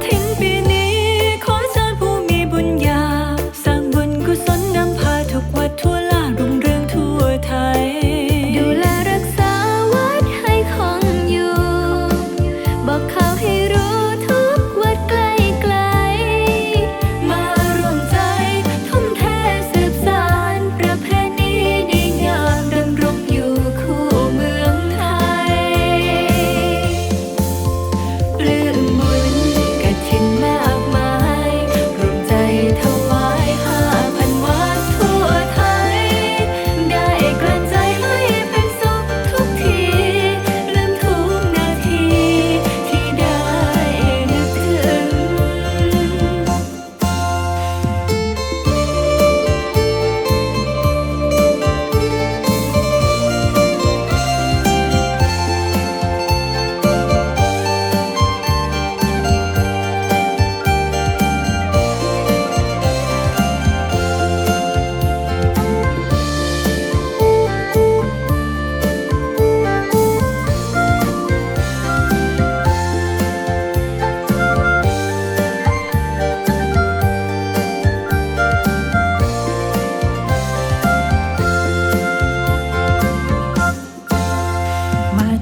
听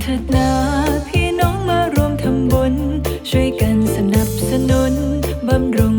ถิดนาพี่น้องมารวมทำบุญช่วยกันสนับสนุนบำรุง